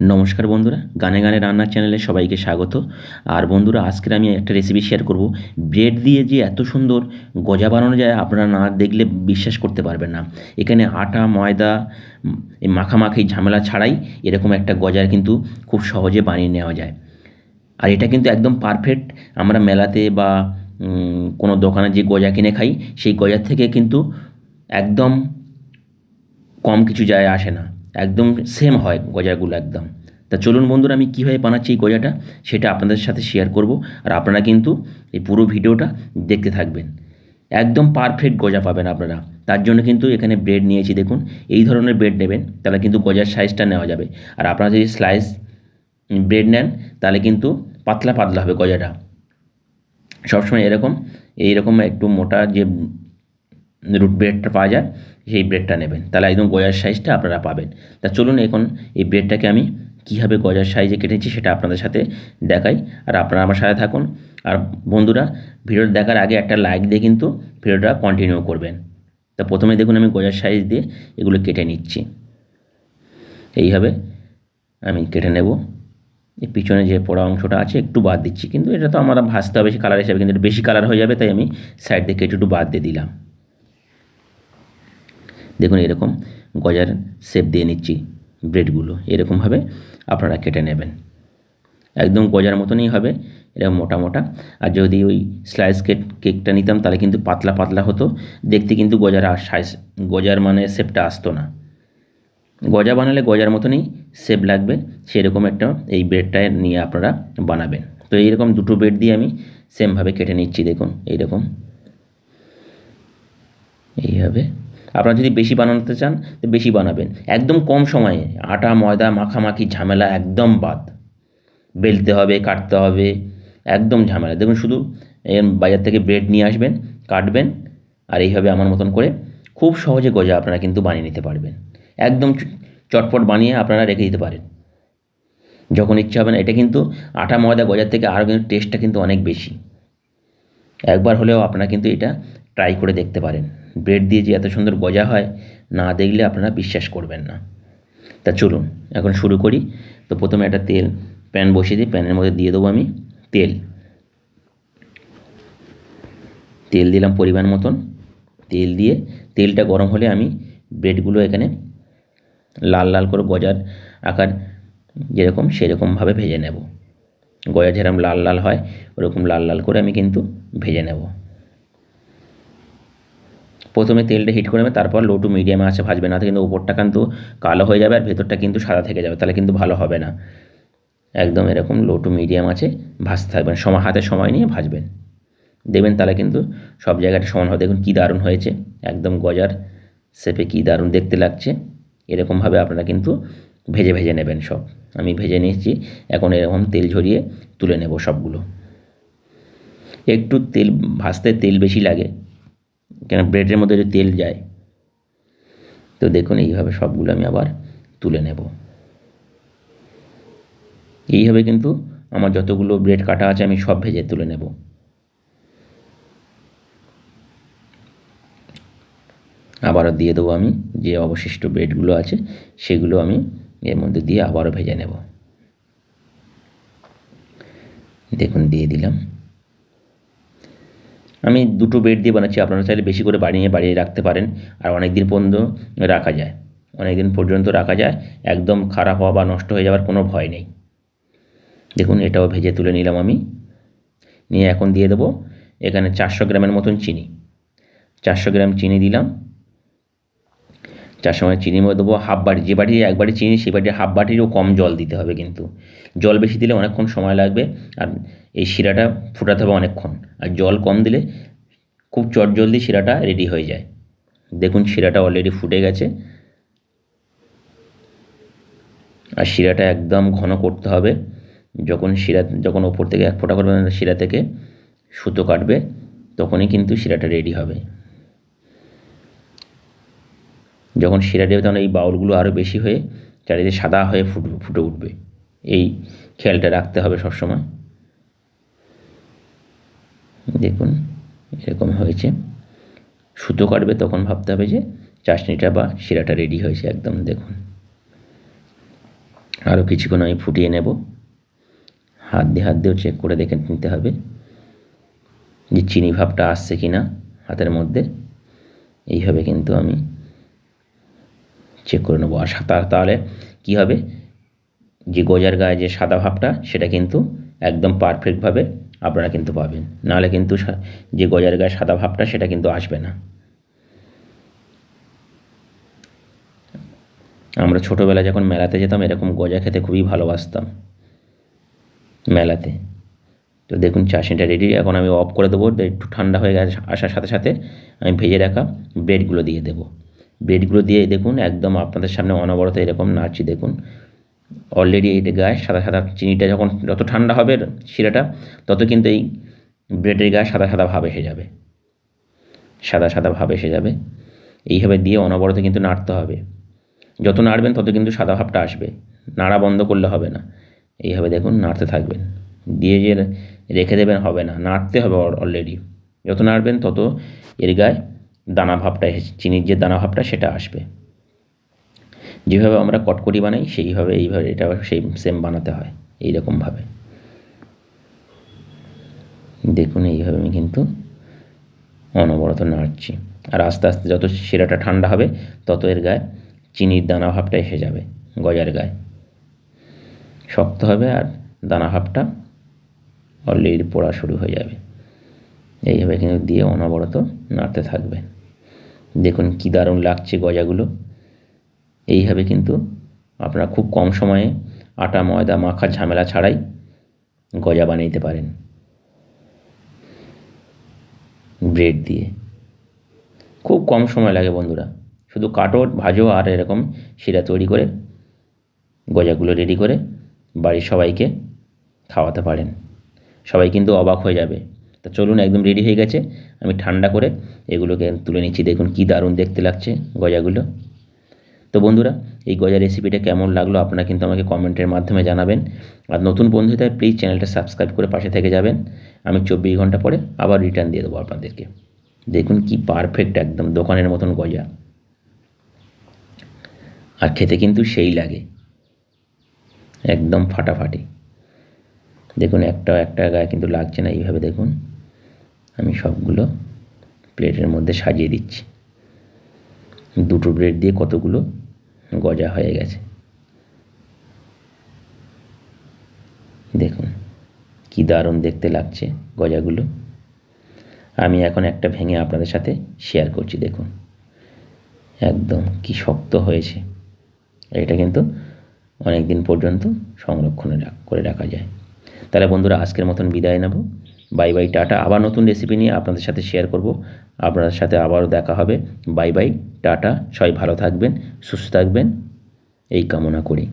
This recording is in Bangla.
নমস্কার বন্ধুরা, গানে গানে রান্নার চ্যানেলে সবাইকে স্বাগত। আর বন্ধুরা, আজকের আমি একটা রেসিপি শেয়ার করব। ব্রেড দিয়ে যে এত সুন্দর গজা বানানো যায়, আপনারা না দেখলে বিশ্বাস করতে পারবেন না। এখানে আটা, ময়দা মাখামাখি, ঝামেলা ছাড়াই এরকম একটা গজার কিন্তু খুব সহজে বানিয়ে নেওয়া যায়। আর এটা কিন্তু একদম পারফেক্ট আমরা মেলাতে বা কোনো দোকানে যে গজা কিনে খাই, সেই গজার থেকে কিন্তু একদম কম কিছু যায় আসে না। একদম সেম হয় গজাগুলো একদম। তা চলুন বন্ধুরা, আমি কীভাবে বানাচ্ছি এই গজাটা, সেটা আপনাদের সাথে শেয়ার করব। আর আপনারা কিন্তু এই পুরো ভিডিওটা দেখতে থাকবেন। একদম পারফেক্ট গজা পাবেন আপনারা। তার জন্য কিন্তু এখানে ব্রেড নিয়েছি, দেখুন। এই ধরনের ব্রেড নেবেন, তাহলে কিন্তু গজার সাইজটা নেওয়া যাবে। আর আপনারা যদি স্লাইস ব্রেড নেন, তাহলে কিন্তু পাতলা পাতলা হবে গজাটা। সবসময় এরকম, এইরকম একটু মোটা যে রুট ব্রেডটা পাওয়া যায়, সেই ব্রেডটা নেবেন। তাহলে একদম গজার সাইজটা আপনারা পাবেন। তা চলুন এখন এই ব্রেডটাকে আমি কীভাবে গজার সাইজে কেটেছি সেটা আপনাদের সাথে দেখাই। আর আপনারা আমার সাথে থাকুন। আর বন্ধুরা, ভিডিওটা দেখার আগে একটা লাইক দিয়ে কিন্তু ভিডিওটা কন্টিনিউ করবেন। তা প্রথমে দেখুন আমি গজার সাইজ দিয়ে এগুলো কেটে নিচ্ছি। এইভাবে আমি কেটে নেব। এই পিছনে যে পোড়া অংশটা আছে, একটু বাদ দিচ্ছি। কিন্তু এটা তো আমার ভাজতে হবে, সে কালার হিসাবে। কিন্তু বেশি কালার হয়ে যাবে, তাই আমি সাইড দিয়ে কেটে একটু বাদ দিয়ে দিলাম। দেখুন এরকম গজার শেপ দিয়ে নিচ্ছি ব্রেডগুলো। এরকমভাবে আপনারা কেটে নেবেন। একদম গজার মতনই হবে, এরকম মোটা মোটা। আর যদি ওই স্লাইস কেক কেকটা নিতাম, তাহলে কিন্তু পাতলা পাতলা হতো। দেখতে কিন্তু গজার সাইজ গজার মানে শেপটা আসতো না। গজা বানালে গজার মতনই শেপ লাগবে, সেরকম একটা এই ব্রেডটা নিয়ে আপনারা বানাবেন। তো এইরকম দুটো ব্রেড দিয়ে আমি সেমভাবে কেটে নিচ্ছি, দেখুন, এইরকম। এইভাবে আপনারা যদি বেশি বানাতে চান, তো বেশি বানাবেন। একদম কম সময়ে। আটা, ময়দা, মাখামাখি, ঝামেলা একদম বাদ। বেলতে হবে, কাটতে হবে, একদম ঝামেলা। দেখুন, শুধু বাজার থেকে ব্রেড নিয়ে আসবেন, কাটবেন, আর এইভাবে আমার মতন করে খুব সহজে গজা আপনারা কিন্তু বানিয়ে নিতে পারবেন। একদম চটপট বানিয়ে আপনারা রেখে দিতে পারেন। যখন ইচ্ছা হবে না, এটা কিন্তু আটা, ময়দা গজার থেকে আরও কিন্তু টেস্টটা কিন্তু অনেক বেশি। একবার হলেও আপনারা কিন্তু এটা ট্রাই করে দেখতে পারেন। ব্রেড দিয়ে যে এত সুন্দর গজা হয়, না দেখলে আপনারা বিশ্বাস করবেন না। তা চলুন, এখন শুরু করি। তো প্রথমে একটা তেল, প্যান বসিয়ে দিই, প্যানের মধ্যে দিয়ে দেবো আমি তেল। তেল দিলাম পরিমাণ মতন। তেল দিয়ে তেলটা গরম হলে আমি ব্রেডগুলো এখানে লাল লাল করে গজার আকার যেরকম সেরকমভাবে ভেজে নেব। গজা যেরকম লাল লাল হয়, ওরকম লাল লাল করে আমি কিন্তু ভেজে নেব। প্রথমে তেলটা হিট করে নেবে, তারপর লো টু মিডিয়ামে আছে, ভাজবে না, কিন্তু ওপরটা কিন্তু কালো হয়ে যাবে আর ভেতরটা কিন্তু সাদা থেকে যাবে, তাহলে কিন্তু ভালো হবে না। একদম এরকম লো টু মিডিয়াম আছে, ভাজতে থাকবেন সময়, হাতে সময় নিয়ে ভাজবেন দেবেন তাহলে কিন্তু সব জায়গাটা সমান হবে, দেখুন কী দারুণ হয়েছে, একদম গজার শেপে কী দারুণ দেখতে লাগছে। এরকমভাবে আপনারা কিন্তু ভেজে ভেজে নেবেন সব। আমি ভেজে নিয়েছি, এখন এরকম তেল ঝরিয়ে তুলে নেব সবগুলো। একটু তেল, ভাজতে তেল বেশি লাগে কেন ব্রেডের মধ্যে যে তেল যায়, তো দেখুন এইভাবে সবগুলো আমি আবার তুলে নেব। এইভাবে কিন্তু আমার যতগুলো ব্রেড কাটা আছে আমি সব ভেজে তুলে নেব। আবারও দিয়ে দেবো আমি যে অবশিষ্ট ব্রেডগুলো আছে, সেগুলো আমি এর মধ্যে দিয়ে আবারও ভেজে নেব। দেখুন, দিয়ে দিলাম। আমি দুটো বেড দিয়ে বানাচ্ছি, আপনারা চাইলে বেশি করে বানিয়ে বাড়িয়ে রাখতে পারেন। আর অনেক দিন পর্যন্ত রাখা যায়। অনেক দিন পর্যন্ত রাখা যায়। একদম খারাপ হওয়া বা নষ্ট হয়ে যাওয়ার কোনো ভয় নেই। দেখুন, এটাও ভেজে তুলে নিলাম আমি। নিয়ে এখন দিয়ে দেবো এখানে চারশো গ্রামের মতন চিনি। চারশো গ্রাম চিনি দিলাম। চারশো সময় চিনির মধ্যে দেবো, হাফ বাটি, যে বাটি এক বাটি চিনি, সেই বাটি হাফ বাটিরও কম জল দিতে হবে কিন্তু। জল বেশি দিলে অনেকক্ষণ সময় লাগবে আর এই শিরাটা ফোটাতে হবে অনেকক্ষণ। আর জল কম দিলে খুব চটজলদি শিরাটা রেডি হয়ে যায়। দেখুন শিরাটা অলরেডি ফুটে গেছে। আর শিরাটা একদম ঘন করতে হবে। যখন শিরা, যখন ওপর থেকে এক ফোঁটা করবে শিরা থেকে সুতো কাটবে, তখনই কিন্তু শিরাটা রেডি হবে। যখন শিরা দেবে তখন এই বাউলগুলো আরও বেশি হয়ে চারিদিকে সাদা হয়ে ফুটবে ফুটে উঠবে। এই খেয়ালটা রাখতে হবে সবসময়। দেখুন, এরকম হয়েছে। সুতো কাটবে, তখন ভাবতে হবে যে চাশনিটা বা শিরাটা রেডি হয়েছে একদম, দেখুন। আরও কিছুক্ষণ আমি ফুটিয়ে নেব। হাত দিয়ে হাত দিয়েও চেক করে দেখে নিতে হবে যে চিনি ভাবটা আসছে কি না হাতের মধ্যে। এইভাবে কিন্তু আমি চেক করে নেব। আর তার তাহলে কী হবে? যে গজার গায়ে যে সাদা ভাবটা, সেটা কিন্তু একদম পারফেক্টভাবে আপনারা কিন্তু পাবেন। নাহলে কিন্তু যে গজার গায়ে সাদা ভাবটা, সেটা কিন্তু আসবে না। আমরা ছোটোবেলায় যখন মেলাতে যেতাম, এরকম গজা খেতে খুবই ভালোবাসতাম। মেলাতে। তো দেখুন চাশনিটা রেডি এখন আমি অফ করে দেবো। একটু ঠান্ডা হয়ে গেছে, আসার সাথে সাথে আমি ভেজে রাখা ব্রেডগুলো দিয়ে দেবো। ব্রেডগুলো দিয়ে দেখুন, একদম আপনাদের সামনে অনবরত এরকম নাড়ছি দেখুন। অলরেডি এইটা গায়ে সাদা সাদা চিনিটা যখন যত ঠান্ডা হবে শিরাটা, তত কিন্তু এই ব্রেডের গায়ে সাদা সাদা ভাব এসে যাবে। সাদা সাদা ভাব এসে যাবে। এইভাবে দিয়ে অনবরত কিন্তু নাড়তে হবে। যত নাড়বেন তত কিন্তু সাদা ভাবটা আসবে। নাড়া বন্ধ করলে হবে না। এইভাবে দেখুন নাড়তে থাকবেন। দিয়ে যে রেখে দেবেন হবে না। নাড়তে হবে অলরেডি যত নাড়বেন তত এর গায়ে দানা ভাবটা চিনির যে দানা ভাবটা, সেটা আসবে। যেভাবে আমরা কটকটি বানাই, সেইভাবে এইভাবে এটা সেই সেম বানাতে হয় এই এইরকমভাবে। দেখুন, এইভাবে আমি কিন্তু অনবরত নাড়ছি। আর আস্তে আস্তে যত শিরাটা ঠান্ডা হবে, তত এর গায়ে চিনির দানা ভাবটা এসে যাবে, গজার গায়ে। শক্ত হবে আর দানা ভাবটা অলরেডি পড়া শুরু হয়ে যাবে। এইভাবে কিন্তু দিয়ে অনবরত নাড়তে থাকবে। দেখুন কী দারুণ লাগছে গজাগুলো। এইভাবে কিন্তু আপনারা খুব কম সময়ে আটা, ময়দা মাখার ঝামেলা ছাড়াই গজা বানিয়ে পারেন। ব্রেড দিয়ে। খুব কম সময় লাগে বন্ধুরা। শুধু কাটো ভাজো আর এরকম শিরা তৈরি করে গজাগুলো রেডি করে বাড়ির সবাইকে খাওয়াতে পারেন। সবাই কিন্তু অবাক হয়ে যাবে। তা চলুন, একদম রেডি হয়ে গেছে। আমি ঠান্ডা করে এগুলোকে তুলে নিচ্ছি। দেখুন কী দারুণ দেখতে লাগছে গজাগুলো। তো বন্ধুরা, এই গজা রেসিপিটা কেমন লাগল আপনারা কিন্তু আমাকে কমেন্টের মাধ্যমে জানাবেন। আর নতুন বন্ধু তাই প্লিজ চ্যানেলটা সাবস্ক্রাইব করে পাশে থেকে যাবেন। আমি চব্বিশ ঘণ্টা পরে আবার রিটার্ন দিয়ে দেবো আপনাদেরকে। দেখুন কি পারফেক্ট একদম দোকানের মতন গজা। আর খেতে কিন্তু সেই লাগে। একদম ফাটাফাটি। দেখুন একটা একটা গায়ে কিন্তু লাগছে না, এইভাবে দেখুন। আমি সবগুলো প্লেটের মধ্যে সাজিয়ে দিচ্ছি। দুটো ব্রেড দিয়ে কতগুলো গজা হয়ে গেছে। দেখুন, কি দারুণ দেখতে লাগছে গজাগুলো। আমি এখন একটা ভেঙে আপনাদের সাথে শেয়ার করছি, দেখুন। একদম কি শক্ত হয়েছে। এটা কিন্তু অনেক দিন পর্যন্ত সংরক্ষণে রাখ- করে রাখা যায়। তাহলে বন্ধুরা, আজকের মতন বিদায় নেব। বাই বাই টাটা আবার নতুন রেসিপি নিয়ে আপনাদের সাথে শেয়ার করব। আপনাদের সাথে আবারও দেখা হবে। বাই বাই টাটা সবাই ভালো থাকবেন, সুস্থ থাকবেন। এই কামনা করি।